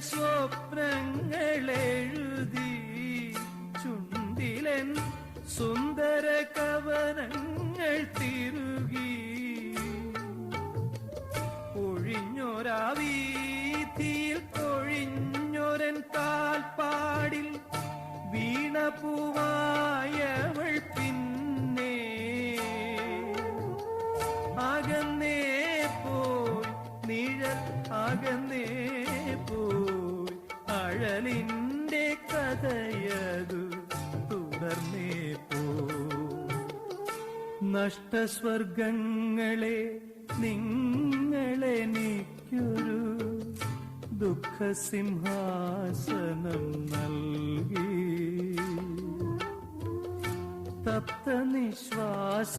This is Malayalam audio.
സ്വപ്നങ്ങളെഴുതി ചുണ്ടിലൻ സുന്ദര കവനങ്ങൾ തിരുകി. ഒഴിഞ്ഞൊരാ വീതിയിൽ കൊഴിഞ്ഞൊരൻ കാൽപ്പാടിൽ വീണപൂവായവൾ പിന്നെ. അകന്നേ പോയി നിഴൽ അകന്ന നിഴലിന്റെ കഥയതു തുടർന്നേ പോ. നഷ്ടസ്വർഗങ്ങളെ നിങ്ങളെ നിക്കൊരു ദുഃഖസിംഹാസനം നൽകി. തപ്ത നിശ്വാസ